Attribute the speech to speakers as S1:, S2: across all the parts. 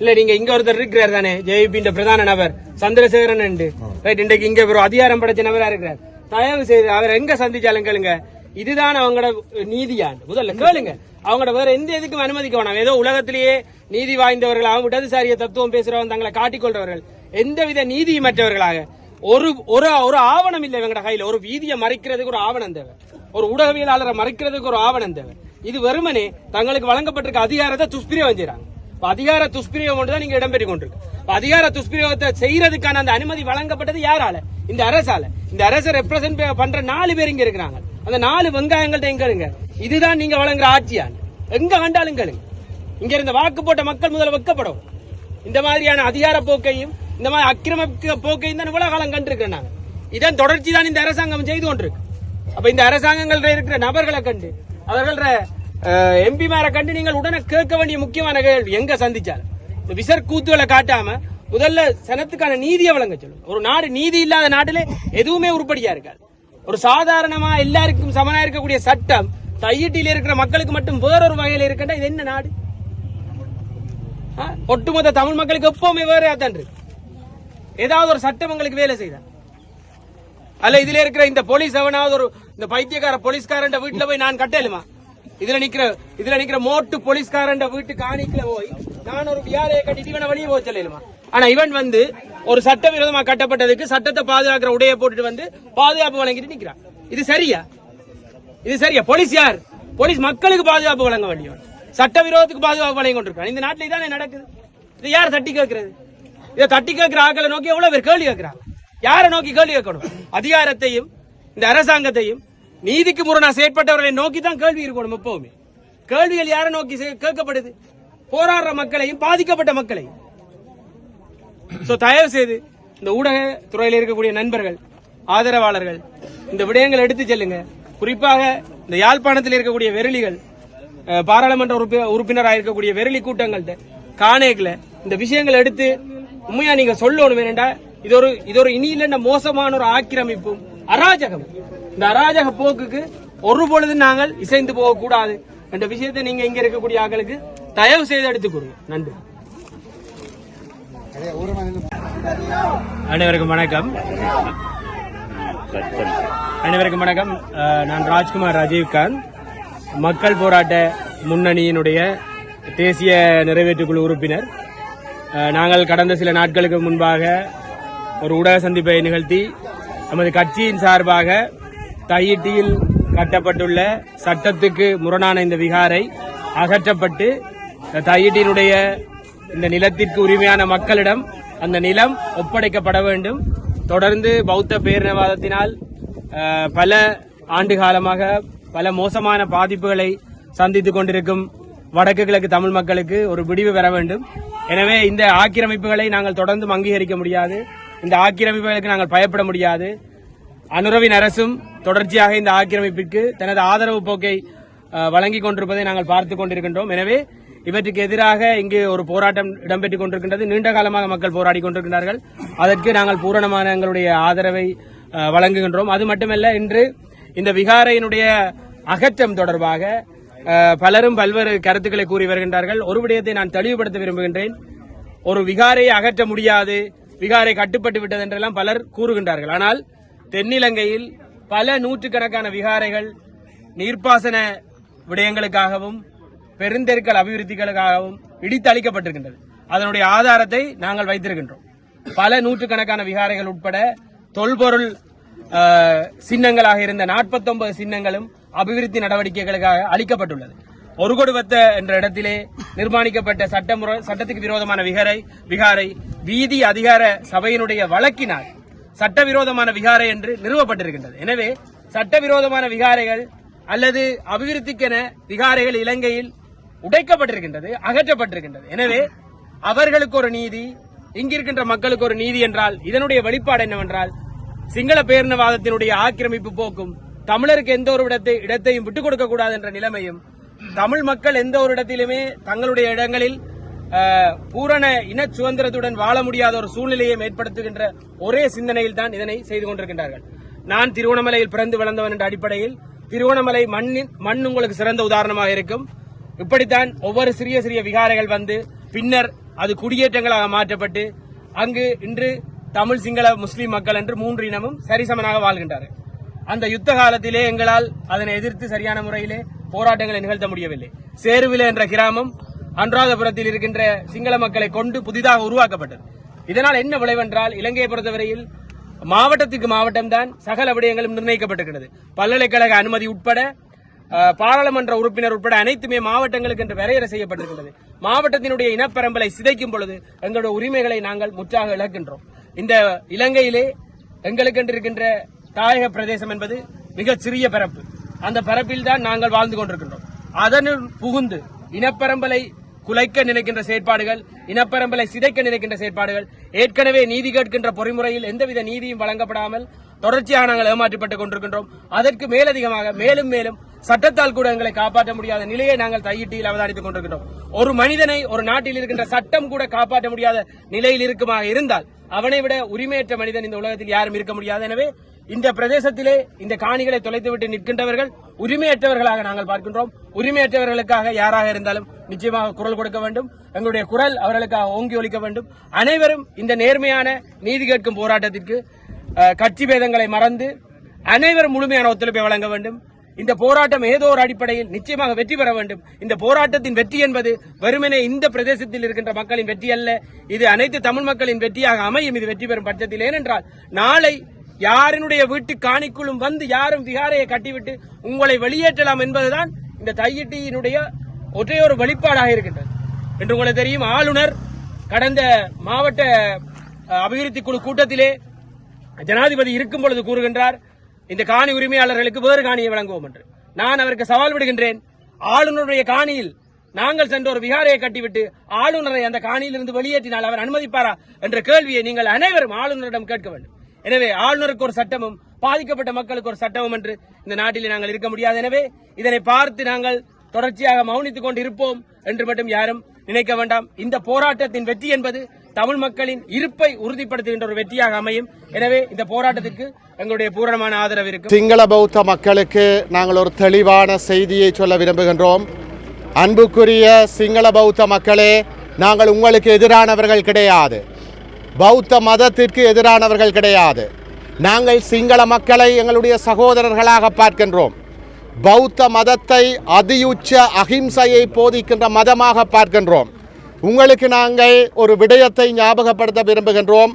S1: இல்ல நீங்க இங்க ஒருத்தர் இருக்கிறார் தானே? ஜேபியின் பிரதான நபர். சந்திரசேகரன் ரைட் இன்றைக்கு இங்க ஒரு அதிகாரம் படைச்ச நபரா இருக்கிறார். தயவு செய்து அவர் எங்க சந்திச்சாலும் கேளுங்க. இதுதான் அவங்களோட நீதியான் முதல்ல கேளுங்க. அவங்களோட வேற எந்த எதுக்கும் அனுமதிக்க வேணாம். ஏதோ உலகத்திலேயே நீதி வாய்ந்தவர்கள் அவங்க இடதுசாரிய தத்துவம் பேசுறவங்க தங்களை காட்டிக்கொள்றவர்கள். எந்தவித நீதியமற்றவர்களாக. ஒரு ஒரு ஒரு ஆவணம் இல்லை இவங்கட கையில. ஒரு வீதியை மறைக்கிறதுக்கு ஒரு ஆவணம் தேவை. ஒரு ஊடகவியலாளரை மறைக்கிறதுக்கு ஒரு ஆவணம் தேவை. இது வெறுமனே தங்களுக்கு வழங்கப்பட்டிருக்க அதிகாரத்தை துஷ்பிரயோகம் செய்றாங்க. இப்ப அதிகார துஷ்பிரயோகம் தான் நீங்க இடம்பெறி கொண்டிருக்கு. அதிகார துஷ்பிரயோகத்தை செய்யறதுக்கான அந்த அனுமதி வழங்கப்பட்டது யாரால? இந்த அரசால. இந்த அரசை ரெப்ரசென்ட் பண்ற நாலு பேர் இங்க இருக்கிறாங்க. அந்த நாலு வெங்காயங்கள்ட்ட எங்க இருங்க? இதுதான் நீங்க வழங்குற ஆட்சியான் எங்க கண்டாலும் கேளுங்க. இங்க இருந்த வாக்கு போட்ட மக்கள் முதல்ல வெக்கப்படும். இந்த மாதிரியான அதிகார போக்கையும் இந்த மாதிரி அக்கிரம போக்கையும் தான் இவ்வளவு காலம் கண்டிருக்கிறோம் நாங்க. இதன் தொடர்ச்சி தான் இந்த அரசாங்கம் செய்து கொண்டிருக்கு. அப்ப இந்த அரசாங்கங்கள்ல இருக்கிற நபர்களை கண்டு அவர்கள எம்பி கண்டு நீங்கள் உடனே கேட்க வேண்டிய முக்கியமான கேள்வி எங்க சந்திச்சார்? இந்த விசர் கூத்துகளை காட்டாம முதல்ல சனத்துக்கான நீதியை வழங்க சொல்லும் ஒரு நாடு நீதி இல்லாத நாட்டிலே எதுவுமே உருப்படியா இருக்காது. ஒரு சாதாரணமா எல்லாருக்கும் சமனா இருக்கக்கூடிய சட்டம் தையிட்டில இருக்கிற மக்களுக்கு மட்டும் வேறொரு வகையில் இருக்கின்ற இது என்ன நாடு? ஆ? ஒட்டுமொத்த தமிழ் மக்களுக்கு எப்பவுமே வேற தான் இருக்கு. ஏதாவது ஒரு சட்டம் உங்களுக்கு வேலை செய்தா? அல்ல இதுல இருக்கிற இந்த போலீஸ் எவனாவது ஒரு இந்த பைத்தியக்கார போலீஸ்காரன் வீட்டுல போய் நான் கட்டலுமா? இதுல நிக்கிற இதுல நிக்கிற மோட்டு போலீஸ்காரன் வீட்டு காணிக்கல போய் நான் ஒரு வியாழையை கட்டிட்டு இவனை வெளியே போக சொல்லலுமா ஆனா இவன் வந்து ஒரு சட்டவிரோதமா கட்டப்பட்டதுக்கு சட்டத்தை பாதுகாக்கிற உடைய போட்டுட்டு வந்து பாதுகாப்பு வழங்கிட்டு நிக்கிறான். இது சரியா? இது சரியா? போலீஸ் யார்? போலீஸ் மக்களுக்கு பாதுகாப்பு வழங்க வேண்டியவன் சட்டவிரோதத்துக்கு பாதுகாப்பு வழங்கி கொண்டிருக்கான் இந்த நாட்டில் இதானே நடக்குது? இது யார் தட்டி கேட்கறது? இதை தட்டி கேட்கிற ஆக்களை நோக்கி எவ்வளவு பேர் கேள்வி கேட்கிறாங்க? யாரை நோக்கி கேள்வி கேட்கணும்? அதிகாரத்தையும் இந்த அரசாங்கத்தையும் நீதிக்கு முரணா செயற்பட்டவர்களை நோக்கி தான் கேள்வி இருக்கணும் எப்பவுமே. கேள்விகள் யாரை நோக்கி செ- கேட்கப்படுது? போராடுற மக்களையும் பாதிக்கப்பட்ட மக்களையும். சோ தயவு செய்து இந்த ஊடக துறையில் இருக்கக்கூடிய நண்பர்கள் ஆதரவாளர்கள் இந்த விடயங்களை எடுத்து செல்லுங்க. குறிப்பாக இந்த யாழ்ப்பாணத்தில் இருக்கக்கூடிய வெரளிகள் பாராளுமன்ற உறுப்பினராக இருக்கக்கூடிய வெரளி கூட்டங்கள்ட்ட காணேக்கில் இந்த விஷயங்களை எடுத்து உண்மையா நீங்க சொல்லணும். வேணுண்டா இது ஒரு இது ஒரு இனி இல்லைன்னா மோசமான ஒரு ஆக்கிரமிப்பும் அராஜகம். இந்த அராஜக போக்குக்கு ஒரு பொழுது நாங்கள் இசைந்து போகக்கூடாது என்ற விஷயத்தை நீங்க இங்க இருக்கக்கூடிய ஆட்களுக்கு தயவு செய்து எடுத்துக் கொடுங்க நன்றி. அனைவருக்கும் வணக்கம். அனைவருக்கும் வணக்கம். நான் ராஜ்குமார் ராஜீவ்காந்த் மக்கள் போராட்ட முன்னணியினுடைய தேசிய நிறைவேற்றுக்குழு உறுப்பினர். நாங்கள் கடந்த சில நாட்களுக்கு முன்பாக ஒரு ஊடக சந்திப்பை நிகழ்த்தி நமது கட்சியின் சார்பாக தையிட்டியில் கட்டப்பட்டுள்ள சட்டத்துக்கு முரணான இந்த விகாரை அகற்றப்பட்டு தையிட்டியினுடைய இந்த நிலத்திற்கு உரிமையான மக்களிடம் அந்த நிலம் ஒப்படைக்கப்பட வேண்டும். தொடர்ந்து பௌத்த பேரினவாதத்தினால் பல ஆண்டு காலமாக பல மோசமான பாதிப்புகளை சந்தித்துக் கொண்டிருக்கும் வடக்கு கிழக்கு தமிழ் மக்களுக்கு ஒரு விடிவு பெற வேண்டும். எனவே இந்த ஆக்கிரமிப்புகளை நாங்கள் தொடர்ந்து அங்கீகரிக்க முடியாது. இந்த ஆக்கிரமிப்புகளுக்கு நாங்கள் பயப்பட முடியாது. அனுரவின் அரசும் தொடர்ச்சியாக இந்த ஆக்கிரமிப்பிற்கு தனது ஆதரவு போக்கை வழங்கிக் கொண்டிருப்பதை நாங்கள் பார்த்துக் கொண்டிருக்கின்றோம். எனவே இவற்றுக்கு எதிராக இங்கு ஒரு போராட்டம் இடம்பெற்றுக் கொண்டிருக்கின்றது. நீண்ட காலமாக மக்கள் போராடி கொண்டிருக்கின்றார்கள். அதற்கு நாங்கள் பூரணமான எங்களுடைய ஆதரவை வழங்குகின்றோம். அது மட்டுமல்ல இன்று இந்த விகாரையினுடைய அகற்றம் தொடர்பாக பலரும் பல்வேறு கருத்துக்களை கூறி வருகின்றார்கள். ஒரு விடயத்தை நான் தெளிவுபடுத்த விரும்புகின்றேன். ஒரு விகாரையை அகற்ற முடியாது. விகாரை கட்டுப்பட்டு விட்டது என்றெல்லாம் பலர் கூறுகின்றார்கள். ஆனால் தென்னிலங்கையில் பல நூற்றுக்கணக்கான விகாரைகள் நீர்ப்பாசன விடயங்களுக்காகவும் பெருந்தெருக்கள் அபிவிருத்திகளுக்காகவும் இடித்து அளிக்கப்பட்டிருக்கின்றது அதனுடைய ஆதாரத்தை நாங்கள் வைத்திருக்கின்றோம். பல நூற்றுக்கணக்கான விகாரைகள் உட்பட தொல்பொருள் சின்னங்களாக இருந்த 49 சின்னங்களும் அபிவிருத்தி நடவடிக்கைகளுக்காக அளிக்கப்பட்டுள்ளது ஒரு கொடுவத்த என்ற இடத்திலே நிர்மாணிக்கப்பட்ட சட்டமுறை சட்டத்துக்கு விரோதமான விகாரை விகாரை வீதி அதிகார சபையினுடைய வழக்கினால் சட்டவிரோதமான விகாரை என்று நிறுவப்பட்டிருக்கின்றது. எனவே சட்டவிரோதமான விகாரைகள் அல்லது அபிவிருத்திக்கென விகாரைகள் இலங்கையில் உடைக்கப்பட்டிருக்கின்றது அகற்றப்பட்டிருக்கின்றது. எனவே அவர்களுக்கு ஒரு நீதி இங்கிருக்கின்ற மக்களுக்கு ஒரு நீதி என்றால் இதனுடைய வெளிப்பாடு என்னவென்றால் சிங்கள பேரினவாதத்தினுடைய ஆக்கிரமிப்பு போக்கும் தமிழருக்கு எந்த ஒரு இடத்தை இடத்தையும் விட்டுக் கொடுக்க கூடாது என்ற நிலைமையும் தமிழ் மக்கள் எந்த ஒரு இடத்திலுமே தங்களுடைய இடங்களில் பூரண இன சுதந்திரத்துடன் வாழ முடியாத ஒரு சூழ்நிலையை ஏற்படுத்துகின்ற ஒரே சிந்தனையில் தான் இதனை செய்து கொண்டிருக்கின்றார்கள். நான் திருவண்ணாமலையில் பிறந்து வளர்ந்தவன் என்ற அடிப்படையில் திருவண்ணாமலை மண்ணின் மண் உங்களுக்கு சிறந்த உதாரணமாக இருக்கும். இப்படித்தான் ஒவ்வொரு சிறிய சிறிய விகாரைகள் வந்து பின்னர் அது குடியேற்றங்களாக மாற்றப்பட்டு அங்கு இன்று தமிழ் சிங்கள முஸ்லீம் மக்கள் என்று மூன்று இனமும் சரிசமனாக வாழ்கின்றார்கள். அந்த யுத்த காலத்திலே எங்களால் அதனை எதிர்த்து சரியான முறையிலே போராட்டங்களை நிகழ்த்த முடியவில்லை. சேருவில என்ற கிராமம் அன்றாதபுரத்தில் இருக்கின்ற சிங்கள மக்களை கொண்டு புதிதாக உருவாக்கப்பட்டது. இதனால் என்ன விளைவென்றால் இலங்கையை பொறுத்தவரையில் மாவட்டத்துக்கு மாவட்டம் தான் சகல விடயங்களும் நிர்ணயிக்கப்பட்டிருக்கிறது பல்கலைக்கழக அனுமதி உட்பட பாராளுமன்ற உறுப்பினர் உட்பட அனைத்துமே மாவட்டங்களுக்கு என்று வரையறை செய்யப்பட்டிருக்கிறது மாவட்டத்தினுடைய இனப்பரம்பலை சிதைக்கும் பொழுது எங்களுடைய உரிமைகளை நாங்கள் முற்றாக இழக்கின்றோம். இந்த இலங்கையிலே எங்களுக்கென்று இருக்கின்ற தாயக பிரதேசம் என்பது மிக சிறிய பரப்பு. அந்த பரப்பில் தான் நாங்கள் வாழ்ந்து கொண்டிருக்கின்றோம். அதனுள் புகுந்து இனப்பரம்பலை குலைக்க நினைக்கின்ற செயற்பாடுகள் இனப்பரம்பலை சிதைக்க நினைக்கின்ற செயற்பாடுகள் ஏற்கனவே நீதி கேட்கின்ற பொறிமுறையில் எந்தவித நீதியும் வழங்கப்படாமல் தொடர்ச்சியாக நாங்கள் ஏமாற்றப்பட்டுக் கொண்டிருக்கின்றோம். அதற்கு மேலதிகமாக மேலும் மேலும் சட்டத்தால் கூட எங்களை காப்பாற்ற முடியாத நிலையை நாங்கள் தையிட்டியில் அவதானித்துக் கொண்டிருக்கின்றோம். ஒரு மனிதனை ஒரு நாட்டில் இருக்கின்ற சட்டம் கூட காப்பாற்ற முடியாத நிலையில் இருக்குமாக இருந்தால் அவனை விட உரிமையற்ற மனிதன் இந்த உலகத்தில் யாரும் இருக்க முடியாது. எனவே இந்த பிரதேசத்திலே இந்த காணிகளை தொலைத்துவிட்டு நிற்கின்றவர்கள் உரிமையற்றவர்களாக நாங்கள் பார்க்கின்றோம். உரிமையற்றவர்களுக்காக யாராக இருந்தாலும் நிச்சயமாக குரல் கொடுக்க வேண்டும். எங்களுடைய குரல் அவர்களுக்காக ஓங்கி ஒழிக்க வேண்டும். அனைவரும் இந்த நேர்மையான நீதி கேட்கும் போராட்டத்திற்கு கட்சி பேதங்களை மறந்து அனைவரும் முழுமையான ஒத்துழைப்பை வழங்க வேண்டும். இந்த போராட்டம் ஏதோ ஒரு அடிப்படையில் நிச்சயமாக வெற்றி பெற வேண்டும். இந்த போராட்டத்தின் வெற்றி என்பது வெறுமனே இந்த பிரதேசத்தில் இருக்கின்ற மக்களின் வெற்றி அல்ல. இது அனைத்து தமிழ் மக்களின் வெற்றியாக அமையும். இது வெற்றி பெறும் பட்சத்தில். ஏனென்றால் நாளை யாரினுடைய வீட்டு காணிக்குள்ளும் வந்து யாரும் விகாரையை கட்டிவிட்டு உங்களை வெளியேற்றலாம் என்பதுதான் இந்த தையிட்டியினுடைய ஒற்றையொரு ஒரு வெளிப்பாடாக இருக்கின்றது. என்று உங்களுக்கு தெரியும் ஆளுநர் கடந்த மாவட்ட அபிவிருத்தி குழு கூட்டத்திலே ஜனாதிபதி இருக்கும் பொழுது கூறுகின்றார் இந்த காணி உரிமையாளர்களுக்கு வேறு காணியை வழங்குவோம் என்று. நான் அவருக்கு சவால் விடுகின்றேன் ஆளுநருடைய காணியில் நாங்கள் சென்ற ஒரு விகாரையை கட்டிவிட்டு ஆளுநரை அந்த காணியிலிருந்து வெளியேற்றினால் அவர் அனுமதிப்பாரா என்ற கேள்வியை நீங்கள் அனைவரும் ஆளுநரிடம் கேட்க வேண்டும். எனவே ஆளுநருக்கு ஒரு சட்டமும் பாதிக்கப்பட்ட மக்களுக்கு ஒரு சட்டமும் என்று இந்த நாட்டில் நாங்கள் இருக்க முடியாது. எனவே இதனை பார்த்து நாங்கள் தொடர்ச்சியாக மௌனித்துக் கொண்டு இருப்போம் என்று மட்டும் யாரும் நினைக்க வேண்டாம். இந்த போராட்டத்தின் வெற்றி என்பது தமிழ் மக்களின் இருப்பை உறுதிப்படுத்துகின்ற ஒரு வெற்றியாக அமையும். எனவே இந்த போராட்டத்திற்கு எங்களுடைய பூரணமான ஆதரவு இருக்கும்.
S2: சிங்கள பௌத்த மக்களுக்கு நாங்கள் ஒரு தெளிவான செய்தியை சொல்ல விரும்புகின்றோம். அன்புக்குரிய சிங்கள பௌத்த மக்களே நாங்கள் உங்களுக்கு எதிரானவர்கள் கிடையாது. பௌத்த மதத்திற்கு எதிரானவர்கள் கிடையாது. நாங்கள் சிங்கள மக்களை எங்களுடைய சகோதரர்களாக பார்க்கின்றோம். பௌத்த மதத்தை அதியுச்ச அகிம்சையை போதிக்கின்ற மதமாக பார்க்கின்றோம். உங்களுக்கு நாங்கள் ஒரு விடயத்தை ஞாபகப்படுத்த விரும்புகின்றோம்.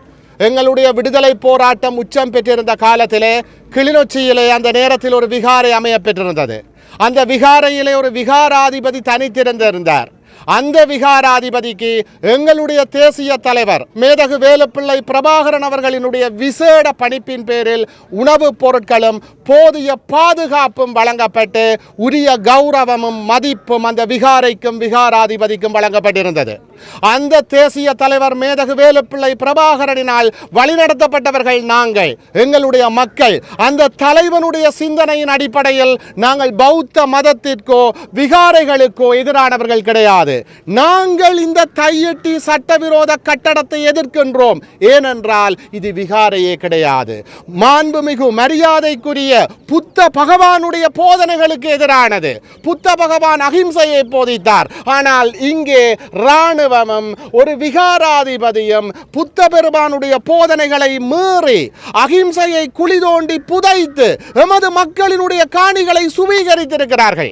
S2: எங்களுடைய விடுதலை போராட்டம் உச்சம் பெற்றிருந்த காலத்திலே கிளிநொச்சியிலே அந்த நேரத்தில் ஒரு விகாரை அமைய பெற்றிருந்தது. அந்த விகாரையிலே ஒரு விகாராதிபதி தனித்திருந்திருந்தார். அந்த விகாராதிபதிக்கு எங்களுடைய தேசிய தலைவர் மேதகு வேலுப்பிள்ளை பிரபாகரன் அவர்களினுடைய விசேட பணிப்பின் பேரில் உணவுப் பொருட்களும் போதிய பாதுகாப்பும் வழங்கப்பட்டு உரிய கௌரவமும் மதிப்பும் அந்த விகாரைக்கும் விகாராதிபதிக்கும் வழங்கப்பட்டிருந்தது. அந்த தேசிய தலைவர் மேதகு வேலுப்பிள்ளை பிரபாகரனினால் வழிநடத்தப்பட்டவர்கள் நாங்கள் எங்களுடைய மக்கள். அந்த தலைவனுடைய சிந்தனையின் அடிப்படையில் நாங்கள் பௌத்த மதத்திற்கோ விகாரைகளுக்கோ எதிரானவர்கள் கிடையாது. நாங்கள் இந்த தையட்டி சட்டவிரோத கட்டடத்தை எதிர்க்கின்றோம். ஏனென்றால் இது விகாரையே கிடையாது. மாண்புமிகு மரியாதைக்குரிய புத்த பகவானுடைய போதனைகளுக்கு எதிரானது. புத்த பகவான் அகிம்சையை போதித்தார். ஆனால் இங்கே இராணுவமும் ஒரு விகாராதிபதியும் புத்த பெருமானுடைய போதனைகளை மீறி அகிம்சையை குழி தோண்டி புதைத்து எமது மக்களினுடைய காணிகளை சுவீகரித்திருக்கிறார்கள்.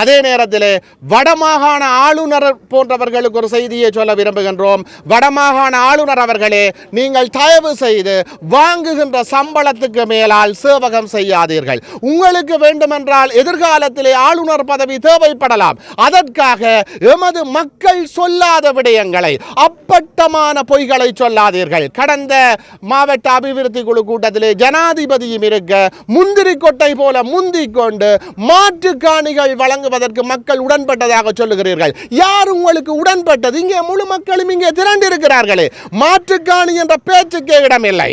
S2: அதே நேரத்தில் வடமாகாண ஆளுநர் போன்றவர்களுக்கு ஒரு செய்தியை சொல்ல விரும்புகின்றோம். வடமாகாண ஆளுநர் அவர்களே நீங்கள் தயவு செய்து வாங்குகின்ற சம்பளத்துக்கு மேலால் சேவகம் செய்யாதீர்கள். உங்களுக்கு வேண்டுமென்றால் எதிர்காலத்திலே ஆளுநர் பதவி தேவைப்படலாம். அதற்காக எமது மக்கள் சொல்லாத விடயங்களை அப்பட்டமான பொய்களை சொல்லாதீர்கள். கடந்த மாவட்ட அபிவிருத்தி குழு கூட்டத்திலே ஜனாதிபதியும் இருக்க முந்திரி கொட்டை போல முந்திக் கொண்டு மாற்று காணிகள் வழங்க வழங்குவதற்கு மக்கள் உடன்பட்டதாக சொல்லுகிறீர்கள். யார் உங்களுக்கு உடன்பட்டது? இங்கே முழு மக்களும் இங்கே திரண்டிருக்கிறார்களே. மாற்றுக்காணி என்ற பேச்சுக்கே இடமில்லை.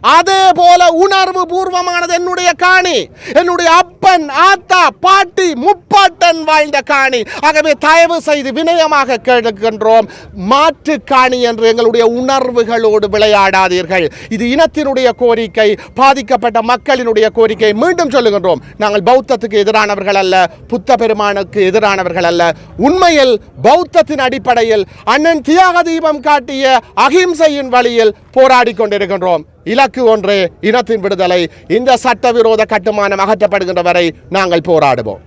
S2: அதே போல உணர்வு பூர்வமானது என்னுடைய காணி. என்னுடைய அப்பன் ஆத்தா பாட்டி முப்பாட்டன் வாழ்ந்த காணி. ஆகவே தயவு செய்து வினயமாக கேட்கின்றோம். மாற்று காணி என்று எங்களுடைய உணர்வுகளோடு விளையாடாதீர்கள். இது இனத்தினுடைய கோரிக்கை பாதிக்கப்பட்ட மக்களினுடைய கோரிக்கை மீண்டும் சொல்லுகின்றோம். நாங்கள் பௌத்தத்துக்கு எதிரானவர்கள் அல்ல புத்த பெருமானுக்கு எதிரானவர்கள் அல்ல. உண்மையில் பௌத்தத்தின் அடிப்படையில் அண்ணன் தியாக தீபம் காட்டிய அகிம்சையின் வழியில் போராடி கொண்டிருக்கின்றோம். இலக்கு ஒன்றே இனத்தின் விடுதலை. இந்த சட்டவிரோத கட்டுமானம் அகற்றப்படுகின்ற வரை நாங்கள் போராடுவோம்.